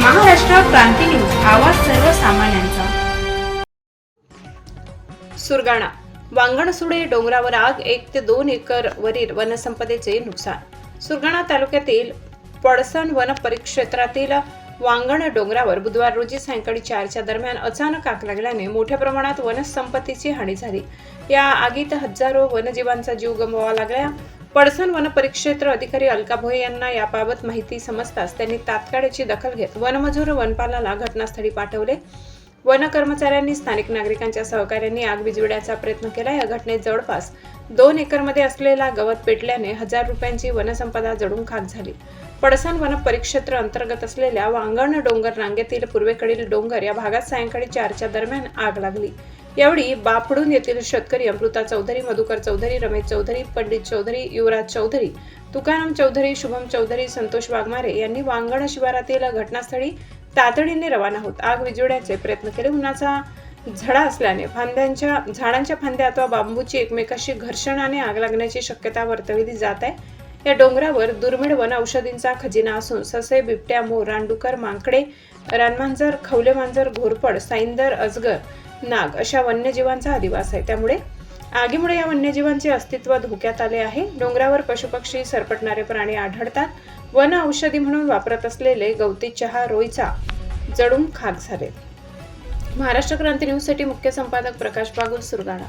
महाराष्ट्र क्रांती news आवाज सर्वसामान्यांचा. सुरगाणा. वांगणसुडे डोंगरावर आग एक ते दोन एकर वरील वनसंपदेचे नुकसान. सुरगाणा तालुक्यातील पडसण वन परिक्षेत्रातील वांगण डोंगरावर बुधवार रोजी सायंकाळी चारच्या दरम्यान अचानक आग लागल्याने मोठ्या प्रमाणात वनसंपत्तीची हानी झाली. या आगीत हजारो वनजीवांचा जीव गमवावा लागला. पडसण वन परिक्षेत्र अधिकारी अलका भोये यांना याबाबत माहिती समजताच त्यांनी तात्काळ याची दखल घेत वनमजूर वनपालाला घटनास्थळी पाठवले. वन कर्मचाऱ्यांनी स्थानिक नागरिकांच्या सहकार्याने आग विजविण्याचा प्रयत्न केला. या घटनेत जवळपास दोन एकरमध्ये असलेला गवत पेटल्याने हजार रुपयांची वनसंपदा जडून खाक झाली. पडसण वन परिक्षेत्र अंतर्गत असलेल्या वांगण डोंगर रांगेतील पूर्वेकडील डोंगर या भागात सायंकाळी चारच्या दरम्यान आग लागली. यावेळी बापडून येथील शेतकरी अमृता चौधरी मधुकर चौधरी रमेश चौधरी पंडित चौधरी युवराज चौधरी तुकाराम चौधरी शुभम चौधरी संतोष वाघमारे यांनी वांगण शिवारातील घटनास्थळी तातडीने रवाना होत आग विझवण्याचे प्रयत्न केले. उन्हाचा झडा असल्याने फांद्यांच्या झाडांच्या फांद्या अथवा बांबूची एकमेकाशी घर्षणाने आग लागण्याची शक्यता वर्तविली जात आहे. या डोंगरावर दुर्मिळ वन औषधींचा खजिना असून ससे बिबट्या मोर रानडुकर मांकडे रानमांजर खवले मांजर घोरपड साईंदर अजगर नाग अशा वन्यजीवांचा अधिवास आहे. त्यामुळे आगीमुळे या वन्यजीवांचे अस्तित्व धोक्यात आले आहे. डोंगरावर पशुपक्षी सरपटणारे प्राणी आढळतात. वन औषधी म्हणून वापरत असलेले गवती चहा रोईचा जडून खाक झाले. महाराष्ट्र क्रांती न्यूजसाठी मुख्य संपादक प्रकाश बागुल सुरगाणा.